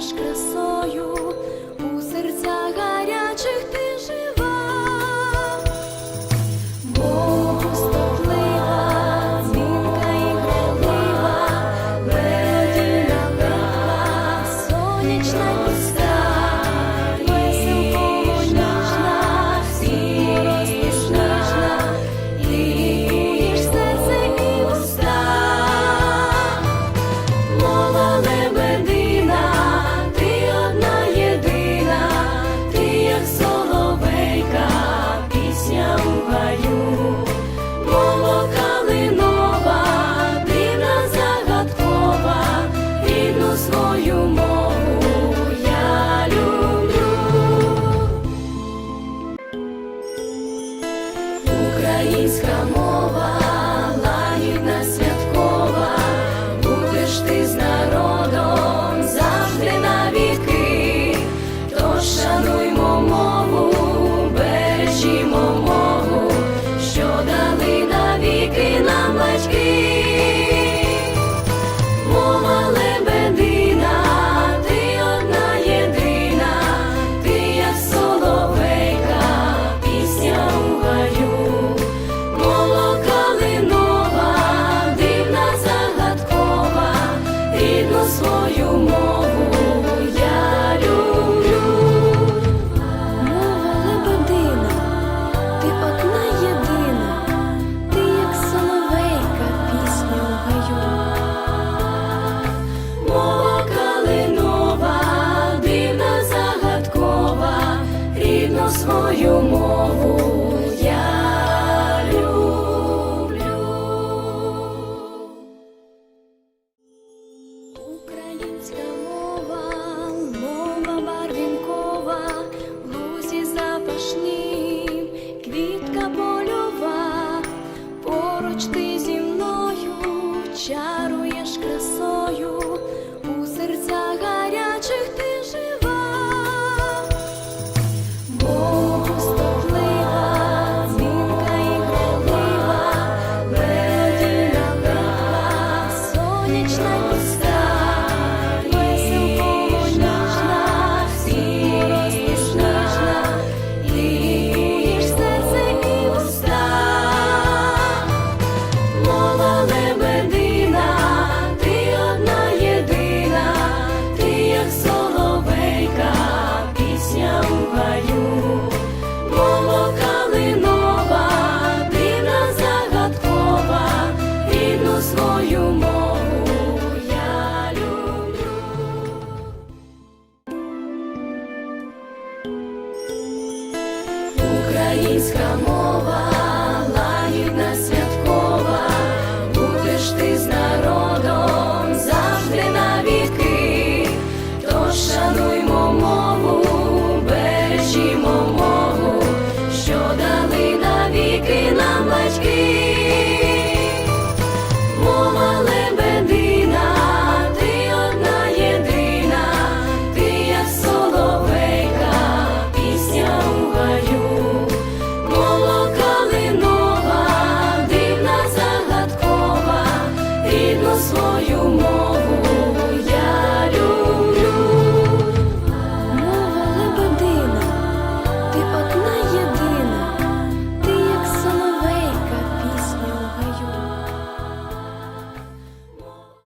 станеш красою. Українська мова, лагідна святкова, будеш ти з народом завжди навіки, тож шануймо мову, бережімо мову. claro свою мову.